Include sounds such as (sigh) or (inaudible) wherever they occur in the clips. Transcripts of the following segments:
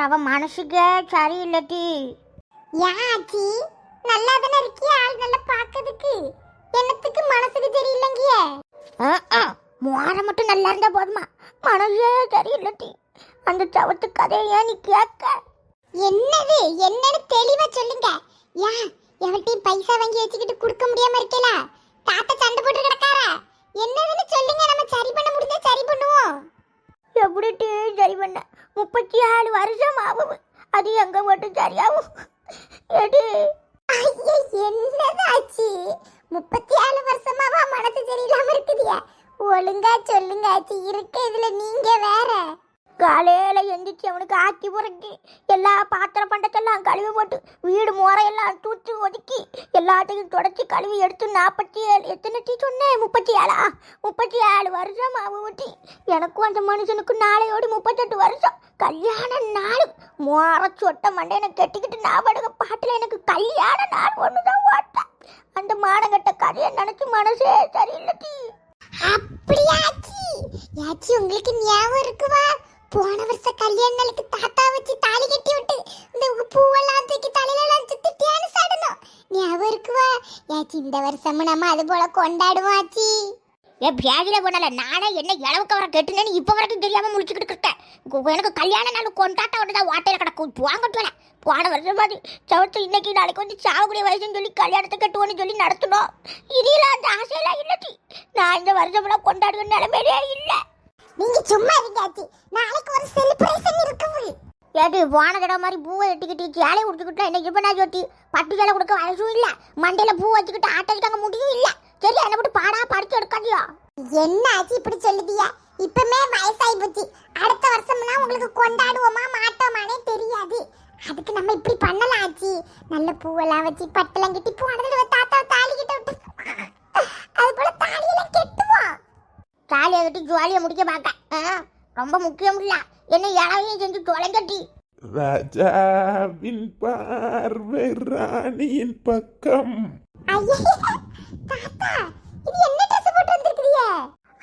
அவ மனசுக்கே சரியில்லட்டி ஏன் ஆச்சி? நல்லா தானே இருக்கியா ஆள் நல்லா பார்க்கறதுக்கு? என்னத்துக்கு மனசுக்கு சரியில்லைங்கிய? மோர மட்டும் நல்லா இருந்தா போதுமா? மனசே சரியில்லட்டி அந்த சவத்து கதையை ஏன் நீ கேட்க? என்னது? என்னன்னு தெளிவா சொல்லுங்க. ஏன் எவர்கிட்டயும் பைசா வாங்கி வச்சுக்கிட்டு கொடுக்க முடியாம இருக்கல? தாத்தா சண்டை போட்டு கிடக்காரா என்னதுன்னு சொல்லுங்க நம்ம சரி பண்ண முடிஞ்சா சரி பண்ணுவோம் எப்படிட்டு சரி பண்ண முப்பத்தி ஆறு வருஷம் ஆகும். அது எங்க மட்டும் சரியாகும்? எடு. என்னதாச்சு? முப்பத்தி ஆறு வருஷமாவா? மனசு சரியில்லாம இருக்குதியா. ஒழுங்கா சொல்லுங்க ஆச்சு. இருக்க இதுல நீங்க வேற. காலையில் எந்திரிச்சு அவனுக்கு ஆக்கி புரட்டி எல்லா பாத்திர பண்டத்தெல்லாம் கழுவி போட்டு வீடு முறையெல்லாம் தூத்து ஒதுக்கி எல்லாத்தையும் தொடச்சி கழுவி எடுத்து நாற்பத்தி ஏழு எத்தனை டீ சொன்னேன் முப்பத்தி ஏழா முப்பத்தி ஏழு வருஷம் ஆகுட்டி எனக்கும் அந்த மனுஷனுக்கும் நாளையோடு முப்பத்தெட்டு வருஷம். கல்யாண நாள் மோர சொட்ட மண்டையனை கட்டிக்கிட்டு நான் படுக பாட்டில் எனக்கு கல்யாண நாள் ஒன்று தான் ஓட்டேன் அந்த மானங்கட்ட கதையை நினச்சி மனசே சரியில்லை டீ அப்படியாச்சி. யாச்சி உங்களுக்கு ஞாபகம் இருக்குவா? போன வருஷம் கல்யாண நாளுக்கு தாத்தா வச்சு தாலி கட்டி விட்டு இந்த பூவெல்லாம் தூக்கி தலையில எல்லாம் சுத்தி டான்ஸ் ஆடணும் ஞாபகம் இருக்குவா? ஏச்சி இந்த வருஷமும் நம்ம அது போல கொண்டாடுவோம் ஆச்சி. என் பேகில போனால நானே என்ன இளவுக்கு வர கெட்டுனேன்னு இப்போ வரைக்கும் தெரியாம முடிச்சுக்கிட்டு இருக்கேன் எனக்கு கல்யாண நாள் கொண்டாட்டம் ஒன்று தான் வாட்டையில் கிடக்கும். வாங்கட்டு வரேன் போன வருஷம் மாதிரி சவுத்து இன்னைக்கு நாளைக்கு வந்து சாவக்கூடிய வயசுன்னு சொல்லி கல்யாணத்தை கட்டுவோன்னு சொல்லி நடத்தணும் இதில் அந்த ஆசையெல்லாம் இல்லட்டி நான் இந்த வருஷம்லாம் கொண்டாடுவேன் நிலைமையிலே இல்லை. நீங்க சும்மா இருக்காச்சு நாளைக்கு ஒரு செலிப்ரேஷன் இருக்குது ஏட்டி போன தடவை மாதிரி பூவை எட்டிக்கிட்டு சேலையை கொடுத்துக்கிட்டா என்ன இப்போ நான் சொட்டி பட்டு சேலை கொடுக்க வயசும் இல்லை. மண்டையில் பூ வச்சுக்கிட்டு ஆட்டடிக்காங்க முடியும் இல்லை. சரி என்னை விட்டு பாடா படிச்சு எடுக்காதியோ? என்ன ஆச்சு இப்படி சொல்லுதியா? இப்பமே வயசாகி போச்சு. அடுத்த வருஷம்னா உங்களுக்கு கொண்டாடுவோமா மாட்டோமானே தெரியாது. அதுக்கு நம்ம இப்படி பண்ணலாம் ஆச்சு நல்ல பூவெல்லாம் வச்சு பட்டெல்லாம் கட்டி பூ தடவை தாத்தா தாலி கிட்ட விட்டு. அது போல தாலியெல்லாம் கெட்டு தாலியை கட்டி ஜுவாலியை முடிக்க ஆ, ரொம்ப முக்கியம் இல்லை. என்ன இளவையும் செஞ்சு தொலைங்கட்டி. ராஜாவின் பார்வை ராணியின் பக்கம். தாத்தா இது என்ன ட்ரெஸ் போட்டு வந்திருக்கிறியே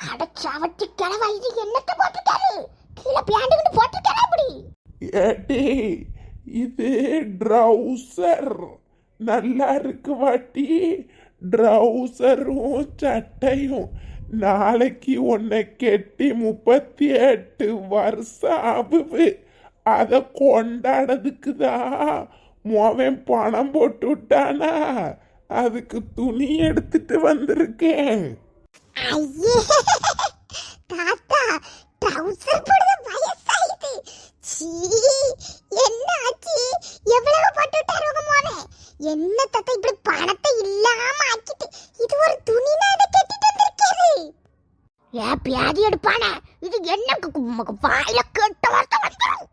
அடச்சாவட்டி கிளவா இது என்னத்த போட்டிருக்காரு? கீழே பியாண்டுக்கிட்டு போட்டிருக்காரா அப்படி ஏடி இது ட்ரௌசர் நல்லா இருக்கு வாட்டி. ட்ரௌசரும் சட்டையும். நாளைக்கு உன்னை கெட்டி முப்பத்தி எட்டு வருஷம் ஆகுது. அதை கொண்டாடுறதுக்கு தான் மோவன் பணம் போட்டு விட்டானா அதுக்கு துணி எடுத்துட்டு வந்திருக்கேன். தாத்தா ட்ரவுசர் போடுற வயசாயிது சீ என்ன ஆச்சு? எவ்வளவு போட்டு விட்டாரு என்ன தாத்தா இப்படி பணத்தை இல்லாம ஆக்கிட்டு? இது ஒரு துணினா அதை கட்டிட்டு வந்திருக்காரு ஏன் பியாதி எடுப்பானே. இது என்ன வாயில கெட்ட வார்த்தை வந்துடும்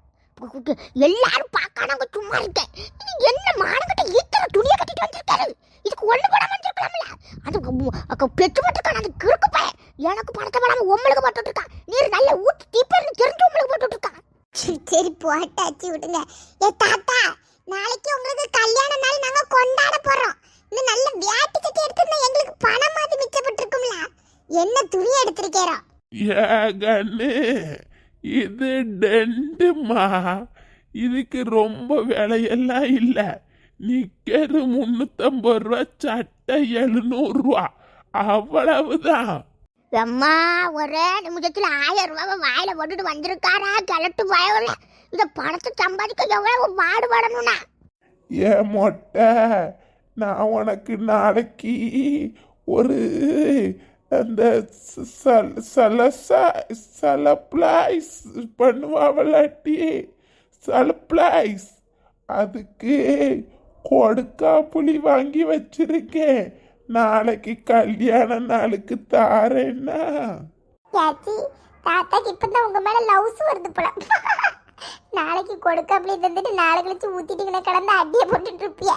எல்லாரும் பார்க்க சும்மா இருக்கேன். இது என்ன மானங்கிட்ட இத்தனை துணியை கட்டிட்டு வந்திருக்காரு? இதுக்கு ஒண்ணு படம் வந்திருக்கலாம்ல. அது பெற்று மட்டுக்கான அது கிறுக்கு பையன். எனக்கு பணத்தை படாம உம்மளுக்கு போட்டுட்டு இருக்கான் நீர் நல்ல ஊத்தி தீப்பர்னு தெரிஞ்சு உம்மளுக்கு போட்டுட்டு இருக்கான் சரி, சரி போட்டாச்சு விடுங்க. ஏ தாத்தா நாளைக்கு உங்களுக்கு கல்யாண நாள் நாங்க கொண்டாட போறோம். இன்னும் நல்ல வியாட்டி சட்டி எடுத்திருந்தா எங்களுக்கு பணமாவது மிச்சப்பட்டிருக்கும்ல. என்ன துணி எடுத்திருக்கேரோ? ஏகன்னு இது டெண்டுமா? இதுக்கு ரொம்ப விலையெல்லாம் இல்லை. நிற்கிறது முந்நூற்றம்பது ரூபா சட்டை எழுநூறுவா அவ்வளவுதான். அம்மா ஒரே நிமிஷத்துல ஆயிரம் ரூபாவை வாயில போட்டுட்டு வந்திருக்காரா? கிளட்டு பயவில்ல இத பணத்தை சம்பாதிக்க எவ்வளவு பாடுபடணும்னா? ஏன் மொட்டை நான் உனக்கு நாளைக்கு ஒரு அந்த சல சலசா சலப்ளைஸ் பண்ணுவாவலாட்டி சலப்ளைஸ். அதுக்கு கொடுக்கா புளி வாங்கி வச்சிருக்கேன். நாளைக்கு கல்யாண நாளுக்கு தாரேன்னா. தாத்தாக்கு இப்பதான் உங்க மேல லவ்ஸ் வருது போல. நாளைக்கு கொடுக்க அப்படியே தந்துட்டு நாளை கழிச்சு ஊத்திட்டு கிடந்து அடியை போட்டுட்டு இருப்பியா?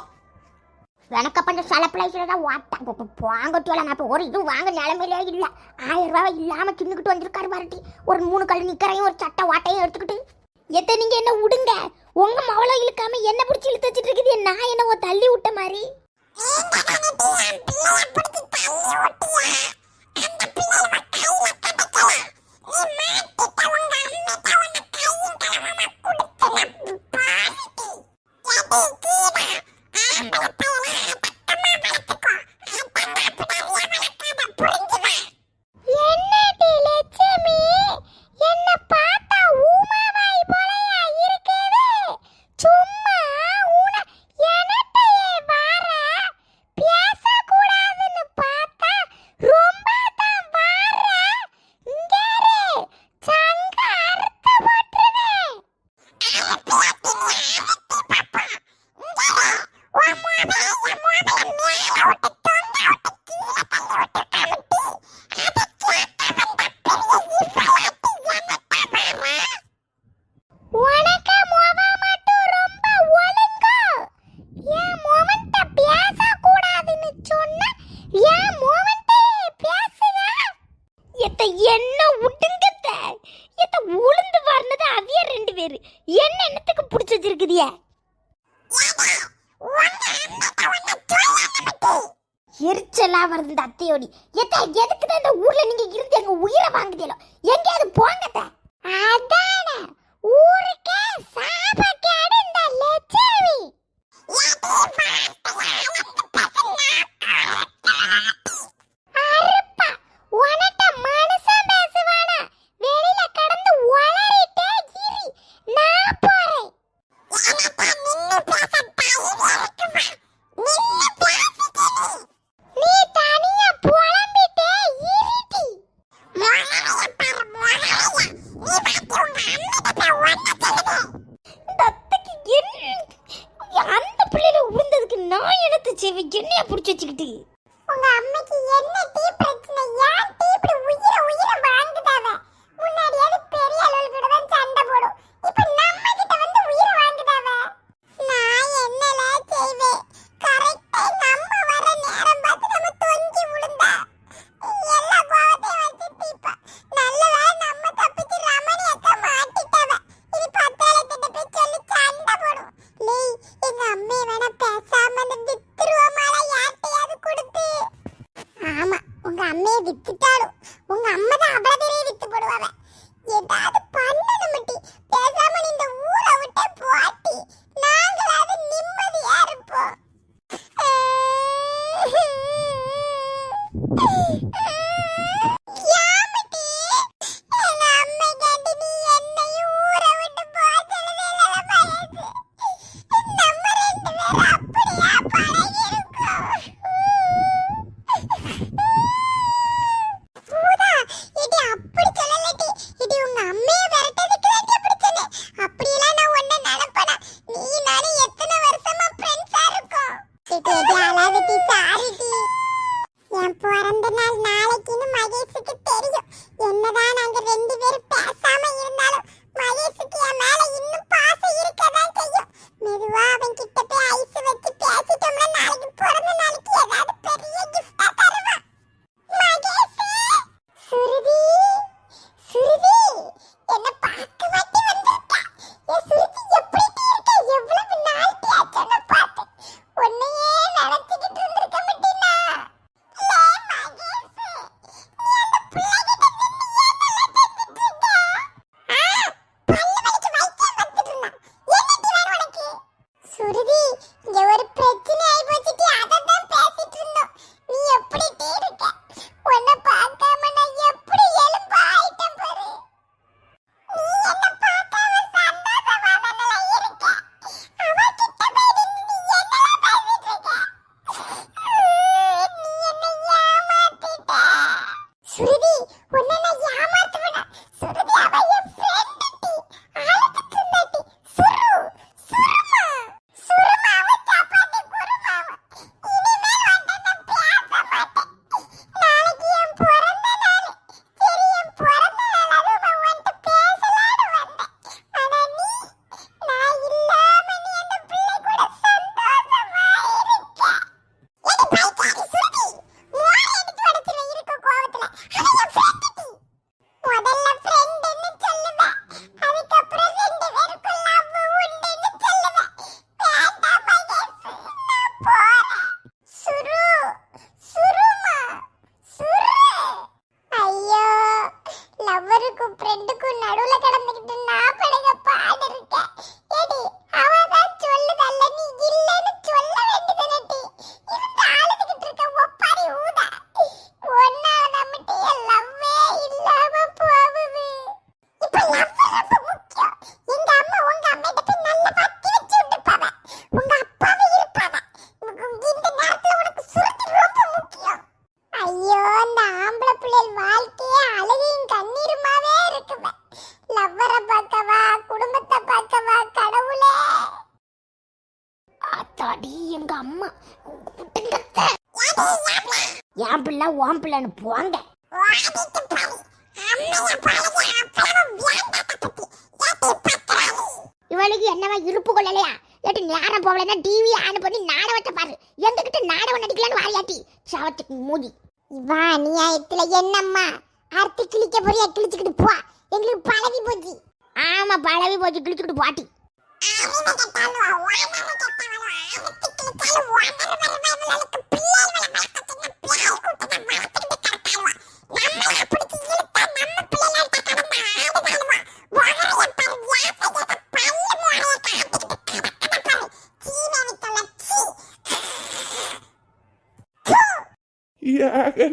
எனக்கு கொஞ்சம் சில பிளேஸ்ல தான் வாட்டேன் இப்போ வாங்கட்டியோல நான் இப்போ ஒரு இது வாங்க நிலமையிலே இல்லை. ஆயிரம் ரூபாய் இல்லாமல் தின்னுக்கிட்டு வந்திருக்காரு வரட்டி ஒரு மூணு கல் நிற்கிறையும் ஒரு சட்டை வாட்டையும் எடுத்துக்கிட்டு. எத்த நீங்கள் என்ன விடுங்க உங்கள் மவளை இழுக்காமல் என்ன பிடிச்சி இழுத்து வச்சுட்டு இருக்குது? நான் என்ன தள்ளி விட்ட மாதிரி. Bye. எரிச்சலா வருது இந்த அத்தையோடி. எத்தா எதுக்கு தான் இந்த ஊர்ல நீங்க இருந்து எங்க உயிரை வாங்குதீங்களோ எங்கேயாவது போங்கத்த. அதான ஊருக்கு ஆத்தாடி எங்க அம்மா. என் பிள்ளை ஓம் பிள்ளைன்னு போங்க. இவளுக்கு என்னவா இருப்பு கொள்ளலையா? ஏட்டி நேரம் போகலன்னா டிவி ஆன் பண்ணி நாடகத்தை பாரு. எந்தகிட்ட நாடகம் நடிக்கலான்னு வாரியாட்டி சவத்துக்கு மூடி. வா நியாயத்துல என்னம்மா? அறுத்து கிழிக்க போறியா? கிழிச்சுக்கிட்டு போ. எங்களுக்கு பழகி போச்சு. ஆமா பழவி போச்சு. கிழிச்சுக்கிட்டு பாட்டி.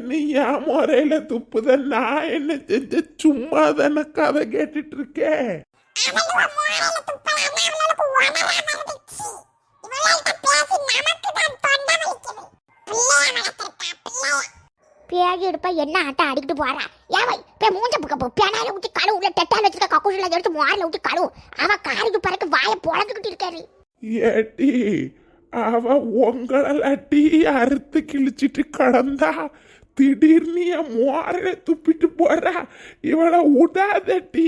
நீ என் முறையில துப்புத நான் என்ன செஞ்ச சும்மா தானே கதை கேட்டுட்டு இருக்கேன் பேகி எடுப்பா என்ன ஆட்டம் அடிக்கிட்டு போறா? ஏவை போய் மூஞ்ச புக்க பேனால ஊத்தி கழுவு உள்ள டெட்டால வச்சிருக்க கக்கூசில எடுத்து மாரில ஊத்தி கழுவு. அவ காரிக்கு பறக்க வாயை பொழந்துக்கிட்டு இருக்காரு. ஏட்டி அவ உங்களட்டி அறுத்து கிழிச்சிட்டு கடந்தா திடீர்னு என் மோரையில துப்பிட்டு போறா. இவளை விடாதட்டி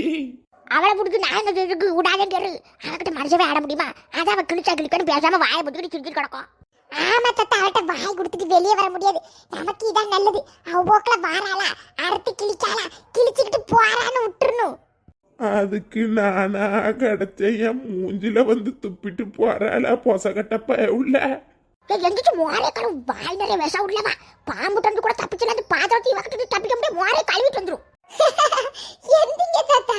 அவளை பிடிச்சி நான் என்ன இருக்கு விடாதேங்கிறது அவகிட்ட மனுஷவே ஆட முடியுமா? அதான் அவ கிழிச்சா கிழிக்கணும் பேசாம வாயை புடிக்கிட்டு சிரிச்சிட்டு கிடக்கும். ஆமா தாத்தா அவட்ட வாய் கொடுத்துட்டு வெளியே வர முடியாது. நமக்கு இதான் நல்லது. அவ போக்குல வாராளா? அறுத்து கிழிச்சாளா? கிழிச்சுக்கிட்டு போறான்னு விட்டுறணும் அதுக்கு நானா கிடைச்ச என் மூஞ்சில வந்து துப்பிட்டு போறாள? பொசகட்ட உள்ள. எந்திரிச்சு மோரே கழுவு. வாய் நிறைய விஷம் உள்ளவா பாம்பு தந்து கூட தப்பிச்சல அந்த பாத்திரத்தை இவக்கிட்டு தப்பிக்க முடியாது. மோரே கழுவிட்டு வந்துரும். (laughs) எந்திங்க தாத்தா.